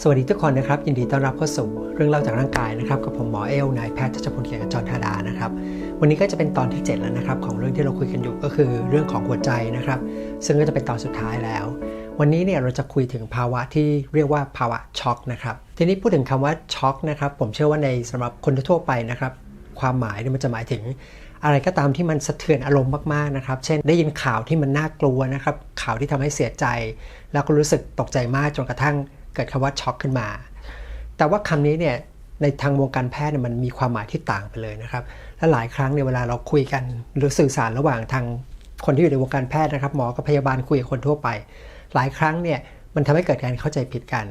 สวัสดีทุกคนนะครับ ยินดีต้อนรับเข้าสู่เรื่องเล่าจากร่างกายนะครับกับผมหมอเอลนายแพทย์ชัชพลเกียรติจรธาดานะครับ วันนี้ก็จะเป็นตอนที่ 7 แล้วนะครับ ของเรื่องที่เราคุยกันอยู่ก็คือเรื่องของหัวใจนะครับ ซึ่งก็จะเป็นตอนสุดท้ายแล้ว วันนี้เนี่ยเราจะคุยถึงภาวะที่เรียกว่าภาวะช็อกนะครับทีนี้พูดถึงคำว่าช็อกนะครับผมเชื่อว่าในสำหรับคนทั่วไปนะครับความหมายเนี่ยมันจะหมายถึงอะไรก็ตามที่มันสะเทือนอารมณ์มากๆนะครับ เช่นได้ยินข่าวที่มันน่ากลัวนะครับ ข่าวที่ทำให้เสียใจ แล้วก็รู้สึกตกใจมากจนกระทั่ง เกิดคำว่าช็อกขึ้นมา แต่ว่าคำนี้เนี่ยในทางวงการแพทย์เนี่ยมันมีความหมายที่ต่างไปเลยนะครับ และหลายครั้งเนี่ยเวลาเราคุยกัน หรือสื่อสารระหว่างทางคนที่อยู่ในวงการแพทย์นะครับ หมอกับพยาบาลคุยกับคนทั่วไป หลายครั้งเนี่ยมันทำให้เกิดการเข้าใจผิดกัน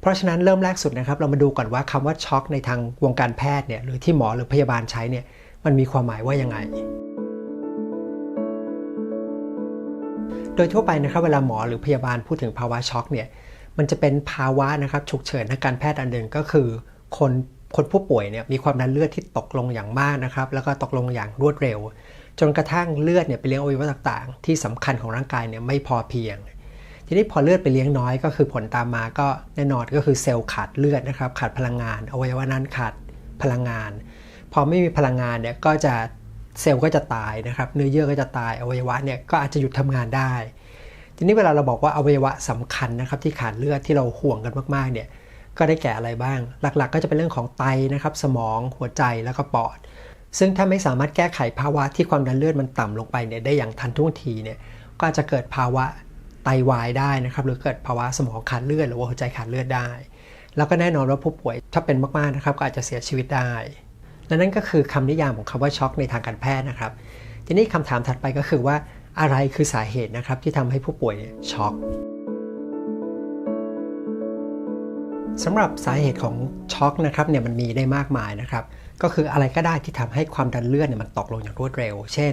เพราะฉะนั้นเริ่มแรกสุดนะครับ เรามาดูก่อนว่าคำว่าช็อกในทางวงการแพทย์เนี่ยหรือที่หมอหรือพยาบาลใช้เนี่ยมันมีความหมายว่ายังไง โดยทั่วไปนะครับเวลาหมอหรือพยาบาลพูดถึงภาวะช็อกเนี่ย มันจะเป็นภาวะนะครับฉุกเฉินทางการแพทย์อันหนึ่งก็คือคนคนผู้ป่วยเนี่ยมีความดันเลือดที่ตกลงอย่างมากนะครับ แล้วก็ตกลงอย่างรวดเร็ว จนกระทั่งเลือดเนี่ยไปเลี้ยงอวัยวะต่างๆ ที่สำคัญของร่างกายเนี่ยไม่พอเพียง ทีนี้พอเลือดไปเลี้ยงน้อยก็คือผลตามมาก็แน่นอนก็คือเซลล์ขาดเลือดนะครับขาดพลังงานอวัยวะนั้นขาดพลังงาน พอไม่มีพลังงานเนี่ยก็จะเซลล์ก็จะตายนะครับเนื้อเยื่อก็จะตายอวัยวะเนี่ยก็อาจจะหยุดทำงานได้ ทีนี้เวลาเราบอกว่าอวัยวะสำคัญนะครับที่ขาดเลือดที่เราห่วงกันมากๆเนี่ยก็ได้แก่อะไรบ้าง หลักๆ ก็จะเป็นเรื่องของไตนะครับสมองหัวใจแล้วก็ปอด ซึ่งถ้าไม่สามารถแก้ไขภาวะที่ความดันเลือดมันต่ำลงไปเนี่ยได้อย่างทันท่วงทีเนี่ยก็อาจจะเกิดภาวะไตวายได้นะครับหรือเกิดภาวะสมองขาดเลือดหรือว่าหัวใจขาดเลือดได้ แล้วก็แน่นอนว่าผู้ป่วยถ้าเป็นมากๆนะครับก็อาจจะเสียชีวิตได้และนั่นก็คือคำนิยามของคำว่าช็อกในทางการแพทย์นะครับ ทีนี้คำถามถัดไปก็คือว่า อะไรคือสาเหตุนะครับที่ทำให้ผู้ป่วยช็อกสำหรับสาเหตุของช็อกนะครับเนี่ยมันมีได้มากมายนะครับ ก็คืออะไรก็ได้ที่ทำให้ความดันเลือดเนี่ยมันตกลงอย่างรวดเร็ว เช่น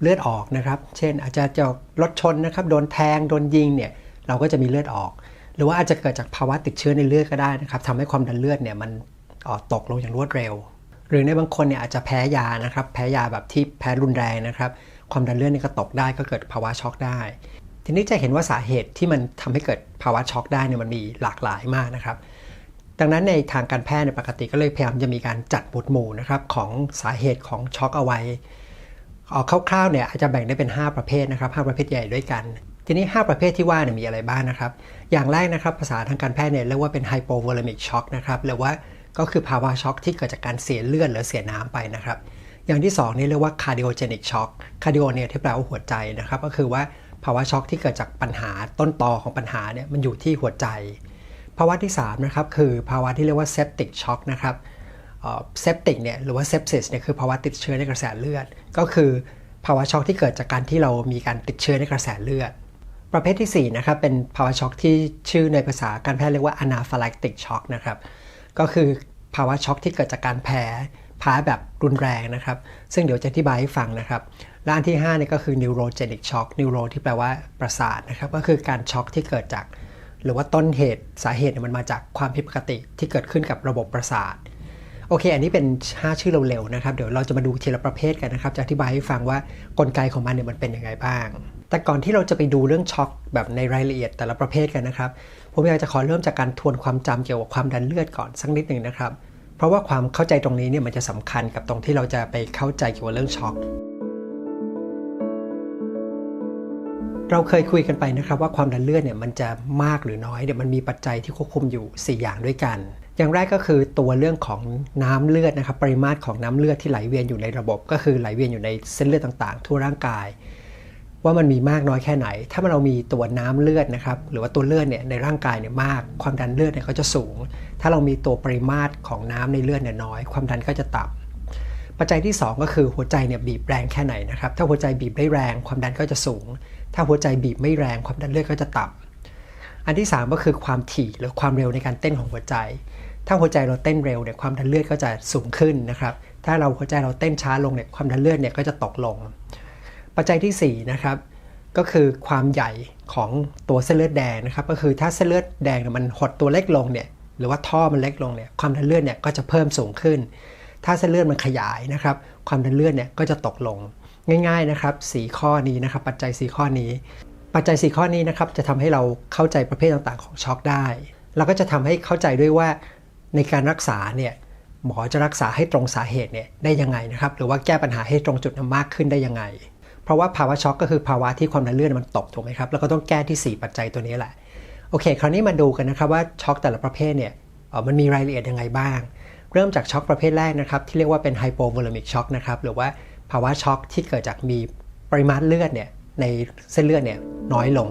เลือดออกนะครับ เช่นอาจจะจะรถชนนะครับโดนแทงโดนยิงเนี่ยเราก็จะมีเลือดออก หรือว่าอาจจะเกิดจากภาวะติดเชื้อในเลือดก็ได้นะครับทำให้ความดันเลือดเนี่ยมันตกลงอย่างรวดเร็ว หรือในบางคนเนี่ยอาจจะแพ้ยานะครับ แพ้ยาแบบที่แพ้รุนแรงนะครับ ความดันเลือดนี่ก็ตกได้ก็เกิดภาวะช็อกได้ ทีนี้จะเห็นว่าสาเหตุที่มันทำให้เกิดภาวะช็อกได้เนี่ยมันมีหลากหลายมากนะครับ ดังนั้นในทางการแพทย์ในปกติก็เลยพยายามจะมีการจัดหมวดหมู่นะครับของสาเหตุของช็อกเอาไว้เอาคร่าวๆเนี่ยอาจจะแบ่งได้เป็น 5 ประเภทนะครับ 5 ประเภทใหญ่ด้วยกัน ทีนี้ 5 ประเภทที่ว่าเนี่ยมีอะไรบ้างนะครับ อย่างแรกนะครับภาษาทางการแพทย์เนี่ยเรียกว่าเป็น hypovolemic shock นะครับหรือว่าก็คือภาวะช็อกที่เกิดจากการเสียเลือดหรือเสียน้ำไปนะครับ อย่างที่2นี่เรียกว่า cardiogenic shock cardio เนี่ยที่แปลว่าหัวใจนะครับ ก็คือว่าภาวะช็อกที่เกิดจากปัญหาต้นตอของปัญหาเนี่ยมันอยู่ที่หัวใจ ภาวะที่3นะครับคือภาวะที่เรียกว่า septic shock นะครับเซปติกเนี่ยหรือว่าเซปซิสเนี่ยคือภาวะติดเชื้อในกระแสเลือด ก็คือภาวะช็อกที่เกิดจากการที่เรามีการติดเชื้อในกระแสเลือด ประเภทที่4นะครับเป็นภาวะช็อกที่ชื่อในภาษาการแพทย์เรียกว่า anaphylactic shock นะครับก็คือภาวะช็อกที่เกิดจากการแพ้ พ้แบบรุนแรงนะครับ ซึ่งเดี๋ยวจะอธิบายให้ฟังนะครับและอันที่5เนี่ยก็คือ neurogenic shock neuro ที่แปลว่าประสาทนะครับ ก็คือการช็อกที่เกิดจาก หรือว่าต้นเหตุสาเหตุมันมาจากความผิดปกติที่เกิดขึ้นกับระบบประสาท โอเค อันนี้เป็น 5 ชื่อเร็วๆนะครับ เดี๋ยวเราจะมาดูทีละประเภทกันนะครับ จะอธิบายให้ฟังว่ากลไกของมันเนี่ยมันเป็นยังไงบ้าง แต่ก่อนที่เราจะไปดูเรื่องช็อกแบบในรายละเอียดแต่ละประเภทกันนะครับ ผมอยากจะขอเริ่มจากการทวนความจำเกี่ยวกับความดันเลือดก่อนสักนิดหนึ่งนะครับ เพราะว่าความเข้าใจตรงนี้เนี่ยมันจะสำคัญกับตรงที่เราจะไปเข้าใจเกี่ยวกับเรื่องช็อกเราเคยคุยกันไปนะครับว่าความดันเลือดเนี่ยมันจะมากหรือน้อยเนี่ยมันมีปัจจัยที่ควบคุมอยู่ 4 อย่างด้วยกัน อย่างแรกก็คือตัวเรื่องของน้ำเลือดนะครับปริมาตรของน้ำเลือดที่ไหลเวียนอยู่ในระบบ ก็คือไหลเวียนอยู่ในเส้นเลือดต่างๆ ทั่วร่างกาย ว่ามันมีมากน้อยแค่ไหน ถ้าเรามีตัวน้ำเลือดนะครับ หรือว่าตัวเลือดเนี่ยในร่างกายเนี่ยมาก ความดันเลือดเนี่ยก็จะสูง ถ้าเรามีตัวปริมาตรของน้ำในเลือดเนี่ยน้อย ความดันก็จะต่ำปัจจัยที่ 2 ก็คือหัวใจเนี่ยบีบแรงแค่ไหนนะครับ ถ้าหัวใจบีบได้แรง ความดันก็จะสูง ถ้าหัวใจบีบไม่แรง ความดันเลือดก็จะต่ำอันที่ 3 ก็คือความถี่หรือความเร็วในการเต้นของหัวใจ ถ้าหัวใจเราเต้นเร็วเนี่ยความดันเลือดก็จะสูงขึ้นนะครับ ถ้าเราหัวใจเราเต้นช้าลงเนี่ยความดันเลือดเนี่ยก็จะตกลง ปัจจัยที่ 4 นะครับ ก็คือความใหญ่ของตัวเส้นเลือดแดงนะครับ ก็คือถ้าเส้นเลือดแดงมันหดตัวเล็กลงเนี่ยหรือว่าท่อมันเล็กลงเนี่ยความดันเลือดเนี่ยก็จะเพิ่มสูงขึ้น ถ้าเส้นเลือดมันขยายนะครับ ความดันเลือดเนี่ยก็จะตกลงง่ายๆนะครับสีข้อนี้นะครับ ปัจจัยสีข้อนี้ ปัจจัยสีข้อนี้นะครับจะทำให้เราเข้าใจประเภทต่างๆ ของช็อกได้ เราก็จะทำให้เข้าใจด้วยว่าในการรักษาเนี่ยหมอจะรักษาให้ตรงสาเหตุเนี่ยได้ยังไงนะครับ หรือว่าแก้ปัญหาให้ตรงจุดนั้นมากขึ้นได้ยังไง เพราะว่าภาวะช็อกก็คือภาวะที่ความดันเลือดมันตกถูกไหมครับแล้วก็ต้องแก้ที่ 4 ปัจจัยตัวนี้แหละโอเค คราวนี้มาดูกันนะครับว่าช็อกแต่ละประเภทเนี่ยมันมีรายละเอียดยังไงบ้าง เริ่มจากช็อกประเภทแรกนะครับที่เรียกว่าเป็นไฮโปโวลามิกช็อกนะครับหรือว่าภาวะช็อกที่เกิดจากมีปริมาณเลือดเนี่ยในเส้นเลือดเนี่ยน้อยลง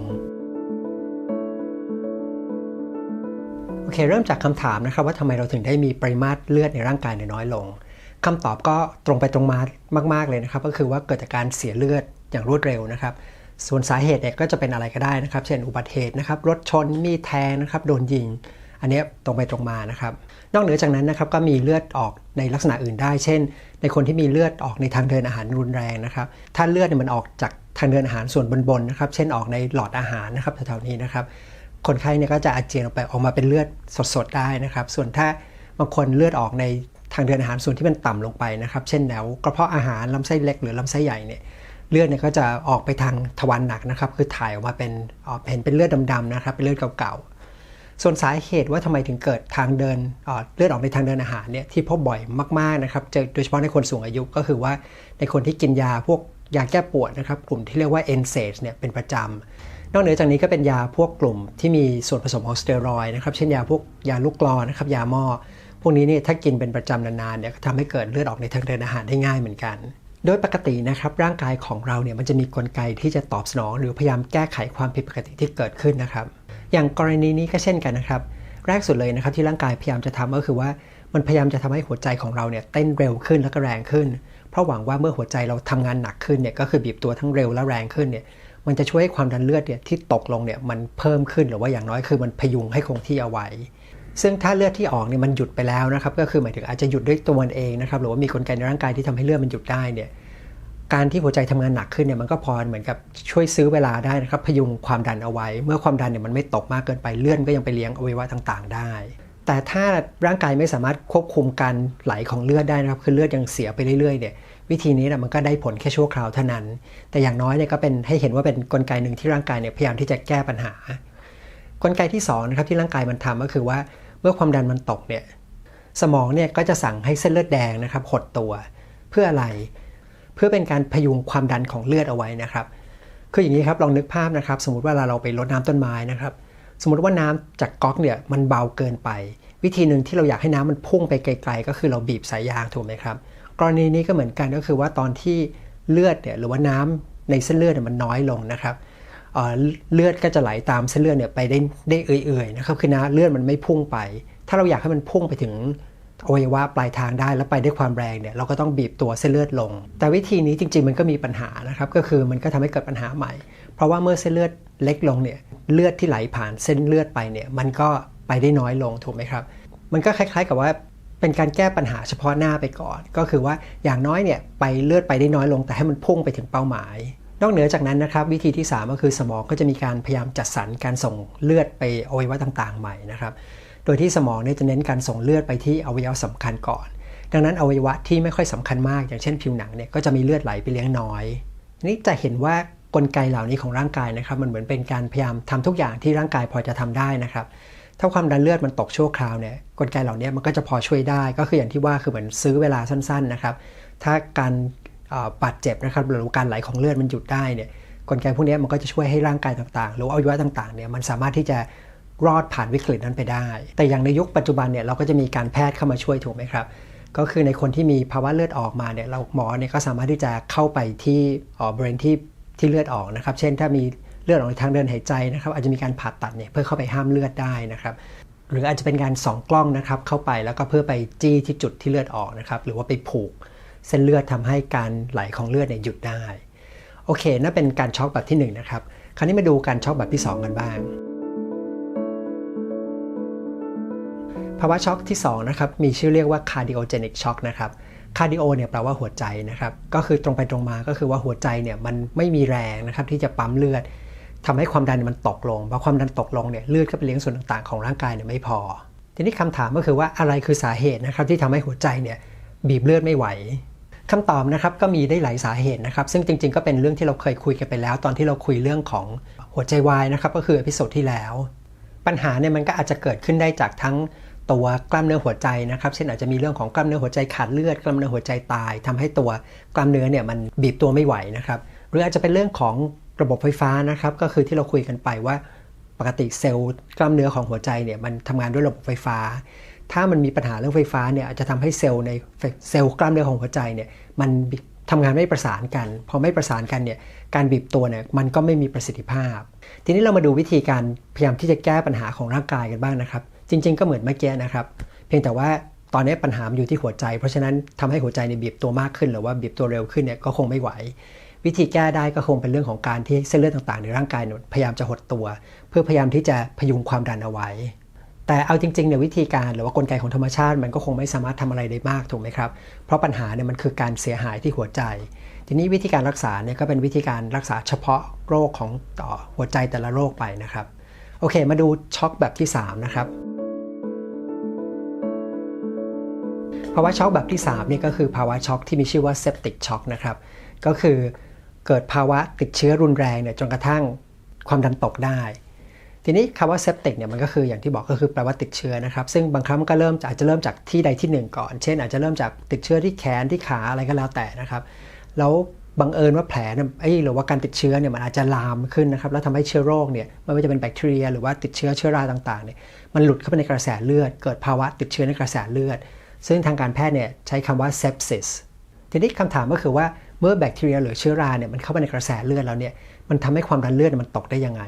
โอเคเริ่มจากคำถามนะครับว่าทำไมเราถึงได้มีปริมาตรเลือดในร่างกายน้อยลง คำตอบก็ตรงไปตรงมามาก ๆเลยนะครับ ก็คือว่าเกิดจากการเสียเลือดอย่างรวดเร็วนะครับ ส่วนสาเหตุเนี่ยก็จะเป็นอะไรก็ได้นะครับ เช่นอุบัติเหตุนะครับรถชนมีแทงนะครับโดนยิง อันนี้ตรงไปตรงมานะครับ นอกเหนือจากนั้นนะครับก็มีเลือดออกในลักษณะอื่นได้ เช่น ในคนที่มีเลือดออกในทางเดินอาหารรุนแรงนะครับ ถ้าเลือดเนี่ยมันออกจากทางเดินอาหารส่วนบนๆนะครับ เช่นออกในหลอดอาหารนะครับแถวๆนี้นะครับ คนไข้เนี่ยก็จะอาเจียนออกไปออกมาเป็นเลือดสดๆได้นะครับ ส่วนถ้าบางคนเลือดออกใน ทางเดินอาหารส่วนที่มันต่ำลงไปนะครับ เช่นแนวกระเพาะอาหารลำไส้เล็กหรือลำไส้ใหญ่เนี่ยเลือดเนี่ยก็จะออกไปทางทวารหนักนะครับ คือถ่ายออกมาเป็นเห็นเป็นเลือดดำๆนะครับ เป็นเลือดเก่าๆ ส่วนสาเหตุว่าทำไมถึงเกิดทางเดินเลือดออกในทางเดินอาหารเนี่ยที่พบบ่อยมากๆนะครับโดยเฉพาะในคนสูงอายุก็คือว่าในคนที่กินยาพวกยาแก้ปวดนะครับ กลุ่มที่เรียกว่า NSAIDs เนี่ยเป็นประจำนอกเหนือจากนี้ก็เป็นยาพวกกลุ่มที่มีส่วนผสมของสเตียรอยนะครับ เช่นยาพวกยาลูกกรอนนะครับ ยาหม้อ พวกนี้เนี่ยถ้ากินเป็นประจำนานๆเนี่ยทำให้เกิดเลือดออกในทางเดินอาหารได้ง่ายเหมือนกัน โดยปกตินะครับร่างกายของเราเนี่ยมันจะมีกลไกที่จะตอบสนอง หรือพยายามแก้ไขความผิดปกติที่เกิดขึ้นนะครับ อย่างกรณีนี้ก็เช่นกันนะครับ แรกสุดเลยนะครับที่ร่างกายพยายามจะทำก็คือว่ามันพยายามจะทำให้หัวใจของเราเนี่ยเต้นเร็วขึ้นและก็แรงขึ้น เพราะหวังว่าเมื่อหัวใจเราทำงานหนักขึ้นเนี่ยก็คือบีบตัวทั้งเร็วและแรงขึ้นเนี่ยมันจะช่วยให้ความดันเลือดเนี่ยที่ตกลงเนี่ยมันเพิ่มขึ้นหรือว่าอย่างน้อยคือมันพยุงให้คงที่เอาไว้ ซึ่งถ้าเลือดที่ออกเนี่ยมันหยุดไปแล้วนะครับก็คือหมายถึงอาจจะหยุดด้วยตัวมันเองนะครับหรือว่ามีกลไกในร่างกายที่ทำให้เลือดมันหยุดได้เนี่ยการที่หัวใจทำงานหนักขึ้นเนี่ยมันก็พอเหมือนกับช่วยซื้อเวลาได้นะครับพยุงความดันเอาไว้ เมื่อความดันเนี่ยมันไม่ตกมากเกินไปเลือดก็ยังไปเลี้ยงอวัยวะต่างๆ ได้ แต่ถ้าร่างกายไม่สามารถควบคุมการไหลของเลือดได้นะครับคือเลือดยังเสียไปเรื่อยๆเนี่ยวิธีนี้นะมันก็ได้ผลแค่ชั่วคราวเท่านั้น แต่อย่างน้อยเนี่ยก็เป็นให้เห็นว่าเป็นนกลไกหนึ่งที่ร่างกายเนี่ยพยายามที่จะแก้ปัญหา กลไกที่2นะครับที่ร่างกายมันทำก็คือว่าเมื่อความดันมันตกเนี่ยสมองเนี่ยก็จะสั่งให้เส้นเลือดแดงนะครับหดตัวเพื่ออะไร เพื่อเป็นการพยุงความดันของเลือดเอาไว้นะครับ คืออย่างนี้ครับลองนึกภาพนะครับ สมมติว่าเราไปรดน้ำต้นไม้นะครับ สมมติว่าน้ำจากก๊อกเนี่ยมันเบาเกินไป วิธีหนึ่งที่เราอยากให้น้ำมันพุ่งไปไกล ๆ ก็คือเราบีบสายยางถูกไหมครับกรณีนี้ก็เหมือนกันก็คือว่าตอนที่เลือดเนี่ยหรือว่าน้ำในเส้นเลือดเนี่ยมันน้อยลงนะครับ เลือดก็จะไหลตามเส้นเลือดเนี่ยไปได้ได้เอื่อยๆนะครับคือน้ำเลือดมันไม่พุ่งไป ถ้าเราอยากให้มันพุ่งไปถึงอวัยวะปลายทางได้แล้วไปด้วยความแรงเนี่ยเราก็ต้องบีบตัวเส้นเลือดลง แต่วิธีนี้จริงๆมันก็มีปัญหานะครับก็คือมันก็ทำให้เกิดปัญหาใหม่ เพราะว่าเมื่อเส้นเลือดเล็กลงเนี่ยเลือดที่ไหลผ่านเส้นเลือดไปเนี่ยมันก็ไปได้น้อยลงถูกไหมครับ มันก็คล้ายๆกับว่าเป็นการแก้ปัญหาเฉพาะหน้าไปก่อน ก็คือว่าอย่างน้อยเนี่ยไปเลือดไปได้น้อยลง แต่ให้มันพุ่งไปถึงเป้าหมาย นอกเหนือจากนั้นนะครับวิธีที่ 3 ก็คือสมองก็จะมีการพยายามจัดสรรการส่งเลือดไปอวัยวะต่างๆ ใหม่นะครับ โดยที่สมองเนี่ยจะเน้นการส่งเลือดไปที่อวัยวะสำคัญก่อน ดังนั้นอวัยวะที่ไม่ค่อยสำคัญมากอย่างเช่นผิวหนังเนี่ยก็จะมีเลือดไหลไปเลี้ยงน้อย นี่จะเห็นว่ากลไกเหล่านี้ของร่างกายนะครับ มันเหมือนเป็นการพยายามทำทุกอย่างที่ร่างกายพอจะทำได้นะครับ ถ้าความดันเลือดมันตกชั่วคราวเนี่ยกลไกเหล่านี้มันก็จะพอช่วยได้ ก็คืออย่างที่ว่าคือเหมือนซื้อเวลาสั้น ๆนะครับ ถ้าการ บาดเจ็บนะครับหรือการไหลของเลือดมันหยุดได้เนี่ยกลไกพวกนี้มันก็จะช่วยให้ร่างกายต่างๆ หรืออวัยวะต่างๆเนี่ยมันสามารถที่จะรอดผ่านวิกฤตนั้นไปได้ แต่อย่างในยุคปัจจุบันเนี่ยเราก็จะมีการแพทย์เข้ามาช่วยถูกไหมครับ ก็คือในคนที่มีภาวะเลือดออกมาเนี่ยเราหมอเนี่ยก็สามารถที่จะเข้าไปที่บริเวณที่ที่เลือดออกนะครับ เช่น ถ้ามีเลือดออกในทางเดินหายใจนะครับอาจจะมีการผ่าตัดเนี่ยเพื่อเข้าไปห้ามเลือดได้นะครับ หรืออาจจะเป็นการส่องกล้องนะครับเข้าไปแล้วก็เพื่อไปจี้ที่จุดที่เลือดออกนะครับหรือว่าไปผูก เส้นเลือดทำให้การไหลของเลือดเนี่ยหยุดได้ โอเคนั่นเป็นการช็อกแบบที่1นนะครับ คราวนี้มาดูการช็อกแบบที่ 2 กันบ้าง ภาวะช็อกที่2นะครับมีชื่อเรียกว่า cardiogenic shock นะครับคาร์ดิโอเนี่ยแปลว่าหัวใจนะครับ ก็คือตรงไปตรงมาก็คือว่าหัวใจเนี่ยมันไม่มีแรงนะครับที่จะปั๊มเลือดทำให้ความดันมันตกลงพอความดันตกลงเนี่ยเลือดก็ไปเลี้ยงส่วนต่างๆ ของร่างกายเนี่ยไม่พอ ทีนี้คำถามก็คือว่าอะไรคือสาเหตุนะครับที่ทำให้หัวใจเนี่ยบีบเลือดไม่ไหว คำตอบนะครับก็มีได้หลายสาเหตุนะครับ ซึ่งจริง ๆ ก็เป็นเรื่องที่เราเคยคุยกันไปแล้ว ตอนที่เราคุยเรื่องของหัวใจวายนะครับก็คืออพิโซดที่แล้ว ปัญหาเนี่ยมันก็อาจจะเกิดขึ้นได้จากทั้งตัวกล้ามเนื้อหัวใจนะครับเช่นอาจจะมีเรื่องของกล้ามเนื้อหัวใจขาดเลือด กล้ามเนื้อหัวใจตายทำให้ตัวกล้ามเนื้อเนี่ยมันบีบตัวไม่ไหวนะครับหรืออาจจะเป็นเรื่องของระบบไฟฟ้านะครับก็คือที่เราคุยกันไปว่าปกติเซลล์กล้ามเนื้อของหัวใจเนี่ยมันทำงานด้วยระบบไฟฟ้า ถ้ามันมีปัญหาเรื่องไฟฟ้าเนี่ยอาจจะทำให้เซลล์ในเซลล์กล้ามเนื้อของหัวใจเนี่ยมันทำงานไม่ประสานกัน พอไม่ประสานกันเนี่ยการบีบตัวเนี่ยมันก็ไม่มีประสิทธิภาพ ทีนี้เรามาดูวิธีการพยายามที่จะแก้ปัญหาของร่างกายกันบ้างนะครับ จริง ๆ ก็เหมือนเมื่อกี้นะครับ เพียงแต่ว่าตอนนี้ปัญหามันอยู่ที่หัวใจ เพราะฉะนั้นทำให้หัวใจเนี่ยบีบตัวมากขึ้น หรือว่าบีบตัวเร็วขึ้นเนี่ยก็คงไม่ไหว วิธีแก้ได้ก็คงเป็นเรื่องของการที่เส้นเลือดต่างๆ ในร่างกายพยายามจะหดตัว เพื่อพยายามที่จะพยุงความดันเอาไว้ แต่เอาจริงๆเนี่ยวิธีการหรือว่ากลไกของธรรมชาติมันก็คงไม่สามารถทำอะไรได้มากถูกไหมครับ เพราะปัญหาเนี่ยมันคือการเสียหายที่หัวใจ ทีนี้วิธีการรักษาเนี่ยก็เป็นวิธีการรักษาเฉพาะโรคของต่อหัวใจแต่ละโรคไปนะครับ โอเค มาดูช็อกแบบที่ 3 นะครับภาวะช็อกแบบที่3นี่ก็คือภาวะช็อกที่มีชื่อว่าเซปติกช็อกนะครับ ก็คือเกิดภาวะติดเชื้อรุนแรงเนี่ยจนกระทั่งความดันตกได้ ทีนี้คำว่าเซปติกเนี่ยมันก็คืออย่างที่บอกก็คือแปลว่าติดเชื้อนะครับ ซึ่งบางครั้งมันก็เริ่มอาจจะเริ่มจากที่ใดที่หนึ่งก่อน เช่น อาจจะเริ่มจากติดเชื้อที่แขนที่ขาอะไรก็แล้วแต่นะครับ แล้วบังเอิญว่าแผลเนี่ยหรือว่าการติดเชื้อเนี่ยมันอาจจะลามขึ้นนะครับแล้วทำให้เชื้อโรคเนี่ยไม่ว่าจะเป็นแบคทีเรีย หรือว่าติดเชื้อเชื้อราต่างๆเนี่ยมันหลุดเข้าไปในกระแสเลือด เกิดภาวะติดเชื้อในกระแสเลือด ซึ่งทางการแพทย์เนี่ยใช้คำว่า sepsis ทีนี้คำถามก็คือว่าเมื่อแบคทีเรียหรือเชื้อราเนี่ยมันเข้าไปในกระแสเลือดแล้วเนี่ยมันทำให้ความดันเลือดมันตกได้ยังไง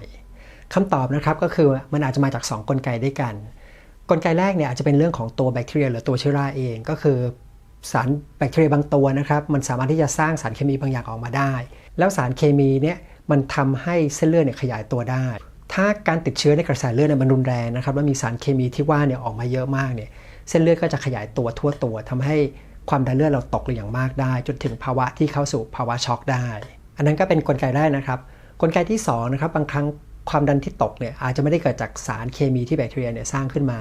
คำตอบนะครับก็คือมันอาจจะมาจาก 2 กลไกด้วยกัน กลไกแรกเนี่ยอาจจะเป็นเรื่องของตัวแบคทีเรียหรือตัวเชื้อราเอง ก็คือสารแบคทีเรียบางตัวนะครับมันสามารถที่จะสร้างสารเคมีบางอย่างออกมาได้ แล้วสารเคมีเนี่ยมันทำให้เส้นเลือดเนี่ยขยายตัวได้ ถ้าการติดเชื้อในกระแสเลือดเนี่ยมันรุนแรงนะครับแล้วมีสารเคมีที่ว่าเนี่ยออกมาเยอะมากเนี่ยเส้นเลือดก็จะขยายตัวทั่วตัวทำให้ความดันเลือดเราตกลงอย่างมากได้ จนถึงภาวะที่เข้าสู่ภาวะช็อกได้ อันนั้นก็เป็นกลไกแรกนะครับ กลไกที่2นะครับบางครั้ง ความดันที่ตกเนี่ยอาจจะไม่ได้เกิดจากสารเคมีที่แบคทีเรียเนี่ยสร้างขึ้นมา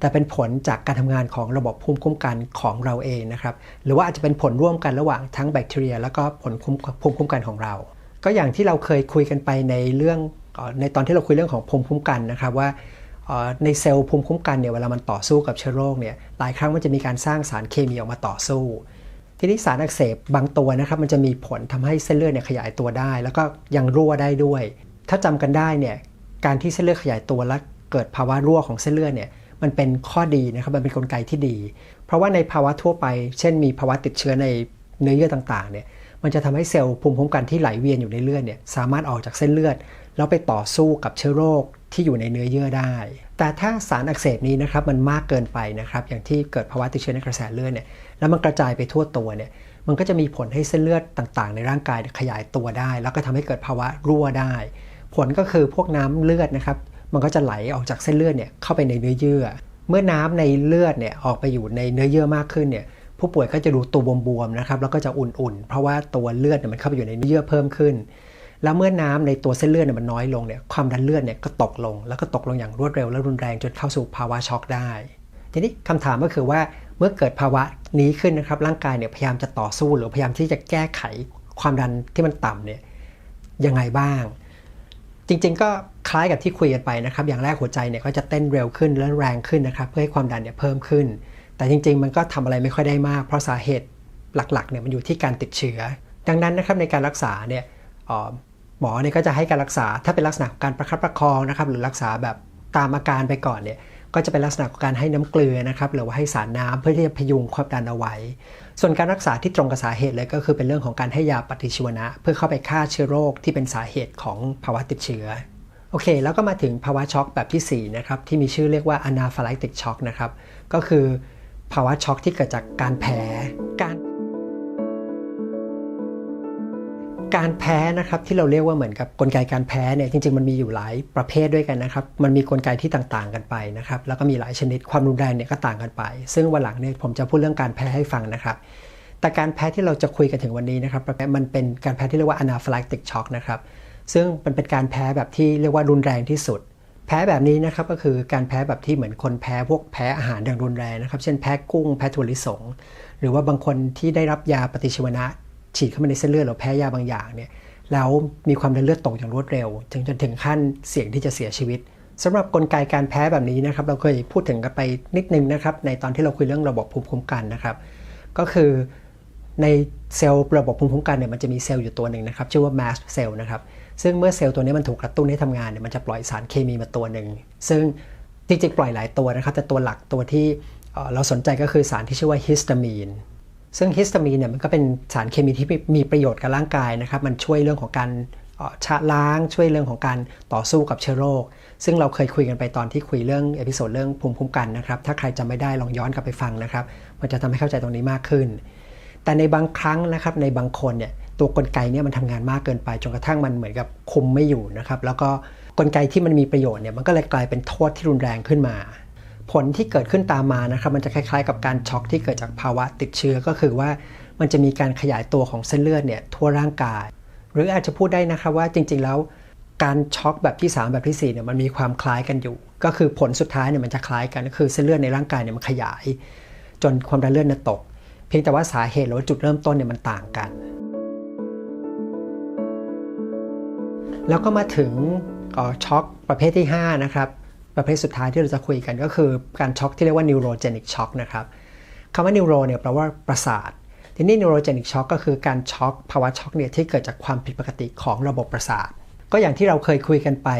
แต่เป็นผลจากการทำงานของระบบภูมิคุ้มกันของเราเองนะครับหรือว่าอาจจะเป็นผลร่วมกันระหว่างทั้งแบคทีเรีย แล้วก็ผลภูมิคุ้มกันของเรา ก็อย่างที่เราเคยคุยกันไปในเรื่องในตอนที่เราคุยเรื่องของภูมิคุ้มกันนะครับว่าในเซลล์ภูมิคุ้มกันเนี่ยเวลามันต่อสู้กับเชื้อโรคเนี่ยหลายครั้งมันจะมีการสร้างสารเคมีออกมาต่อสู้ ทีนี้สารอักเสบบางตัวนะครับมันจะมีผลทำให้เส้นเลือดเนี่ยขยายตัวได้ แล้วก็ยังรั่วได้ด้วย ถ้าจำกันได้เนี่ยการที่เส้นเลือดขยายตัวและเกิดภาวะรั่วของเส้นเลือดเนี่ยมันเป็นข้อดีนะครับมันเป็นนกลไกที่ดี เพราะว่าในภาวะทั่วไป เช่น มีภาวะติดเชื้อในเนื้อเยื่อต่างๆเนี่ยมันจะทำให้เซลล์ภูมิคุ้มกันที่ไหลเวียนอยู่ในเลือดเนี่ยสามารถออกจากเส้นเลือด แล้วไปต่อสู้กับเชื้อโรคที่อยู่ในเนื้อเยื่อได้ แต่ถ้าสารอักเสบนี้นะครับมันมากเกินไปนะครับอย่างที่เกิดภาวะติดเชื้อในกระแสเลือดเนี่ยแล้วมันกระจายไปทั่วตัวเนี่ยมันก็จะมีผลให้เส้นเลือดต่างๆ ในร่างกายขยายตัวได้ แล้วก็ทำให้เกิดภาวะรั่วได้ ผลก็คือพวกน้ำเลือดนะครับ มันก็จะไหลออกจากเส้นเลือดเนี่ยเข้าไปในเนื้อเยื่อ เมื่อน้ำในเลือดเนี่ยออกไปอยู่ในเนื้อเยื่อมากขึ้นเนี่ยผู้ป่วยก็จะดูตัวบวมๆนะครับแล้วก็จะอุ่นๆ เพราะว่าตัวเลือดเนี่ยมันเข้าไปอยู่ในเนื้อเยื่อเพิ่มขึ้น แล้วเมื่อน้ำในตัวเส้นเลือดเนี่ยมันน้อยลงเนี่ยความดันเลือดเนี่ยก็ตกลง แล้วก็ตกลงอย่างรวดเร็วและรุนแรงจนเข้าสู่ภาวะช็อกได้ ทีนี้คำถามก็คือว่าเมื่อเกิดภาวะนี้ขึ้นนะครับร่างกายเนี่ยพยายามจะต่อสู้หรือพยายามที่จะแก้ไขความดันที่มันต่ำเนี่ยยังไงบ้าง จริง ๆ ก็คล้ายกับที่คุยกันไปนะครับ อย่างแรกหัวใจเนี่ยก็จะเต้นเร็วขึ้นและแรงขึ้นนะครับ เพื่อให้ความดันเนี่ยเพิ่มขึ้น แต่จริง ๆ มันก็ทำอะไรไม่ค่อยได้มาก เพราะสาเหตุหลักๆเนี่ยมันอยู่ที่การติดเชื้อ ดังนั้นนะครับในการรักษาเนี่ยหมอเนี่ยก็จะให้การรักษาถ้าเป็นลักษณะของการประคับประคองนะครับหรือรักษาแบบตามอาการไปก่อนเนี่ย ก็จะเป็นลักษณะของการให้น้ำเกลือนะครับหรือว่าให้สารน้ำเพื่อที่จะพยุงความดันเอาไว้ ส่วนการรักษาที่ตรงกับสาเหตุเลยก็คือเป็นเรื่องของการให้ยาปฏิชีวนะ เพื่อเข้าไปฆ่าเชื้อโรคที่เป็นสาเหตุของภาวะติดเชื้อโอเค แล้วก็มาถึงภาวะช็อกแบบที่4นะครับที่มีชื่อเรียกว่า anaphylactic shock นะครับก็คือภาวะช็อกที่เกิดจากการแพ้การ การแพ้นะครับที่เราเรียกว่าเหมือนกับกลไกการแพ้เนี่ยจริงๆมันมีอยู่หลายประเภทด้วยกันนะครับ มันมีกลไกที่ต่างๆ กันไปนะครับแล้วก็มีหลายชนิดความรุนแรงเนี่ยก็ต่างกันไป ซึ่งวันหลังเนี่ยผมจะพูดเรื่องการแพ้ให้ฟังนะครับแต่การแพ้ที่เราจะคุยกันถึงวันนี้นะครับมันเป็นการแพ้ที่เรียกว่า anaphylactic shock นะครับซึ่งมันเป็นการแพ้แบบที่เรียกว่ารุนแรงที่สุด แพ้แบบนี้นะครับก็คือการแพ้แบบที่เหมือนคนแพ้พวกแพ้อาหารอย่างรุนแรงนะครับ เช่นแพ้กุ้งแพ้ถั่วลิสง หรือว่าบางคนที่ได้รับยาปฏิชีวนะ ฉีดเข้ามาในเส้นเลือดหรือแพ้ยาบางอย่างเนี่ยแล้วมีความดันเลือดตกอย่างรวดเร็ว ถึงจนถึงขั้นเสี่ยงที่จะเสียชีวิตสำหรับกลไกการแพ้แบบนี้นะครับ เราเคยพูดถึงกันไปนิดนึงนะครับ ในตอนที่เราคุยเรื่องระบบภูมิคุ้มกันนะครับ ก็คือในเซลล์ระบบภูมิคุ้มกันเนี่ยมันจะมีเซลล์อยู่ตัวหนึ่งนะครับชื่อว่า mast cell นะครับซึ่งเมื่อเซลล์ตัวนี้มันถูกกระตุ้นให้ทำงานเนี่ยมันจะปล่อยสารเคมีมาตัวหนึ่งซึ่งจริงๆปล่อยหลายตัวนะครับ แต่ตัวหลักตัวที่เอ่อเราสนใจก็คือสารที่ชื่อว่าฮิสตามีน ซึ่งฮิสตามีนเนี่ยมันก็เป็นสารเคมีที่มีประโยชน์กับร่างกายนะครับ มันช่วยเรื่องของการชะล้างช่วยเรื่องของการต่อสู้กับเชื้อโรค ซึ่งเราเคยคุยกันไปตอนที่คุยเรื่องเอพิโซดเรื่องภูมิคุ้มกันนะครับ ถ้าใครจำไม่ได้ลองย้อนกลับไปฟังนะครับ มันจะทำให้เข้าใจตรงนี้มากขึ้น แต่ในบางครั้งนะครับในบางคนเนี่ยตัวกลไกเนี่ยมันทำงานมากเกินไปจนกระทั่งมันเหมือนกับคุมไม่อยู่นะครับ แล้วก็กลไกที่มันมีประโยชน์เนี่ยมันก็เลยกลายเป็นโทษที่รุนแรงขึ้นมา ผลที่เกิดขึ้นตามมานะครับมันจะคล้าย ๆ กับการช็อกที่เกิดจากภาวะติดเชื้อก็คือว่ามันจะมีการขยายตัวของเส้นเลือดเนี่ยทั่วร่างกาย หรืออาจจะพูดได้นะครับว่าจริง ๆ แล้วการช็อกแบบที่ 3 แบบที่4เนี่ยมันมีความคล้ายกันอยู่ ก็คือผลสุดท้ายเนี่ยมันจะคล้ายกันก็คือเส้นเลือดในร่างกายเนี่ยมันขยาย จนความดันเลือดเนี่ยตก เพียงแต่ว่าสาเหตุหรือว่าจุดเริ่มต้นเนี่ยมันต่างกัน แล้วก็มาถึงช็อกประเภทที่5นะครับ ประเภทสุดท้ายที่เราจะคุยกันก็คือการช็อกที่เรียกว่า neurogenic shock นะครับคำว่า neuro เนี่ยแปลว่าประสาท ทีนี้ neurogenic shock ก็คือการช็อกภาวะช็อกเนี่ยที่เกิดจากความผิดปกติของระบบประสาท ก็อย่างที่เราเคยคุยกันไป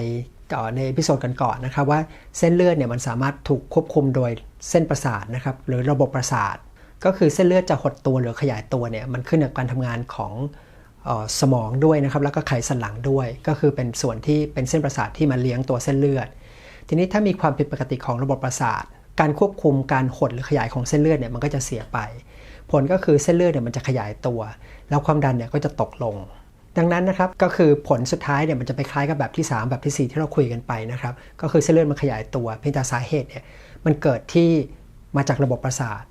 เอ่อในพิโซดกันก่อนๆนะครับว่าเส้นเลือดเนี่ยมันสามารถถูกควบคุมโดยเส้นประสาทนะครับหรือระบบประสาท ก็คือเส้นเลือดจะหดตัวหรือขยายตัวเนี่ยมันขึ้นกับการทำงานของออสมองด้วยนะครับแล้วก็ไขสันหลังด้วย ก็คือเป็นส่วนที่เป็นเส้นประสาทที่มาเลี้ยงตัวเส้นเลือด ทีนี้ถ้ามีความผิดปกติของระบบประสาท การควบคุมการหดหรือขยายของเส้นเลือดเนี่ยมันก็จะเสียไป ผลก็คือเส้นเลือดเนี่ยมันจะขยายตัว แล้วความดันเนี่ยก็จะตกลง ดังนั้นนะครับก็คือผลสุดท้ายเนี่ยมันจะไปคล้ายกับแบบที่ 3 แบบทีสี่4 ที่เราคุยกันไปนะครับก็คือเส้นเลือดมันขยายตัวเพียงแต่สาเหตุเนี่ยมันเกิดที่มาจากระบบประสาท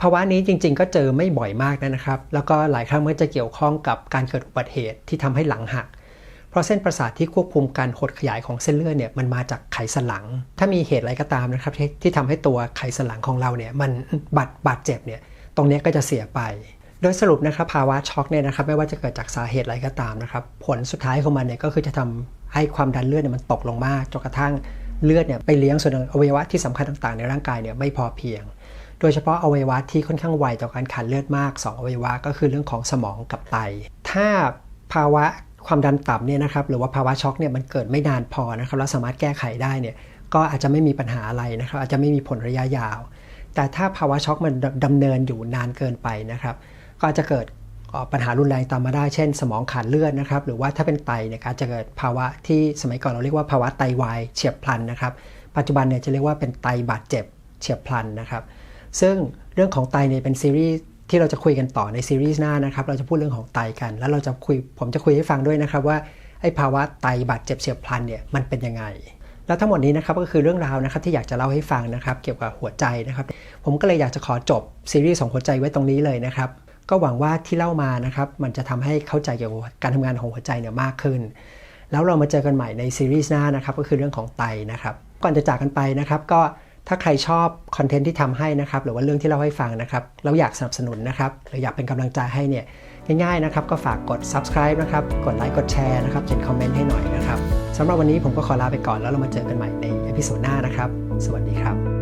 ภาวะนี้จริงๆ ก็เจอไม่บ่อยมากนะครับ แล้วก็หลายครั้งมันจะเกี่ยวข้องกับการเกิดอุบัติเหตุที่ทำให้หลังหัก เพราะเส้นประสาทที่ควบคุมการหดขยายของเส้นเลือดเนี่ยมันมาจากไขสันหลัง ถ้ามีเหตุอะไรก็ตามนะครับที่ที่ทำให้ตัวไขสันหลังของเราเนี่ยมันบาดบาดเจ็บเนี่ยตรงนี้ก็จะเสียไป โดยสรุปนะครับภาวะช็อกเนี่ยนะครับไม่ว่าจะเกิดจากสาเหตุอะไรก็ตามนะครับผลสุดท้ายของมันเนี่ยก็คือจะทำให้ความดันเลือดเนี่ยมันตกลงมากจนกระทั่งเลือดเนี่ยไปเลี้ยงส่วนอวัยวะที่สำคัญต่างๆ ในร่างกายเนี่ยไม่พอเพียง โดยเฉพาะอวัยวะที่ค่อนข้างไวต่อการขาดเลือดมาก 2 อวัยวะก็คือเรื่องของสมองกับไต ถ้าภาวะ ความดันต่ำเนี่ยนะครับหรือว่าภาวะช็อกเนี่ยมันเกิดไม่นานพอนะครับแล้วสามารถแก้ไขได้เนี่ยก็อาจจะไม่มีปัญหาอะไรนะครับ อาจจะไม่มีผลระยะยาว แต่ถ้าภาวะช็อกมันดำเนินอยู่นานเกินไปนะครับ ก็จะเกิดปัญหารุนแรงตามมาได้ เช่น สมองขาดเลือดนะครับ หรือว่าถ้าเป็นไตเนี่ยอาจจะเกิดภาวะที่สมัยก่อนเราเรียกว่าภาวะไตวายเฉียบพลันนะครับ ปัจจุบันเนี่ยจะเรียกว่าเป็นไตบาดเจ็บเฉียบพลันนะครับ ซึ่งเรื่องของไตเนี่ยเป็นซีรีส์ ที่เราจะคุยกันต่อในซีรีส์หน้านะครับ เราจะพูดเรื่องของไตกัน แล้วเราจะคุยผมจะคุยให้ฟังด้วยนะครับว่าไอ้ภาวะไตบาดเจ็บเฉียบพลันเนี่ยมันเป็นยังไง แล้วทั้งหมดนี้นะครับก็คือเรื่องราวนะครับที่อยากจะเล่าให้ฟังนะครับ เกี่ยวกับหัวใจนะครับ ผมก็เลยอยากจะขอจบซีรีส์ของหัวใจไว้ตรงนี้เลยนะครับ ก็หวังว่าที่เล่ามานะครับมันจะทำให้เข้าใจเกี่ยวกับการทำงานของหัวใจเนี่ยมากขึ้น แล้วเรามาเจอกันใหม่ในซีรีส์หน้านะครับก็คือเรื่องของไตนะครับ ก่อนจะจากกันไปนะครับก็ ถ้าใครชอบคอนเทนต์ที่ทำให้นะครับหรือว่าเรื่องที่เล่าให้ฟังนะครับเราอยากสนับสนุนนะครับหรืออยากเป็นกำลังใจให้เนี่ยง่ายๆนะครับก็ฝากกด subscribe นะครับกดไลค์กดแชร์นะครับเขียนคอมเมนต์ให้หน่อยนะครับสำหรับวันนี้ผมก็ขอลาไปก่อนแล้วเรามาเจอกันใหม่ในเอพิโซดหน้านะครับ สวัสดีครับ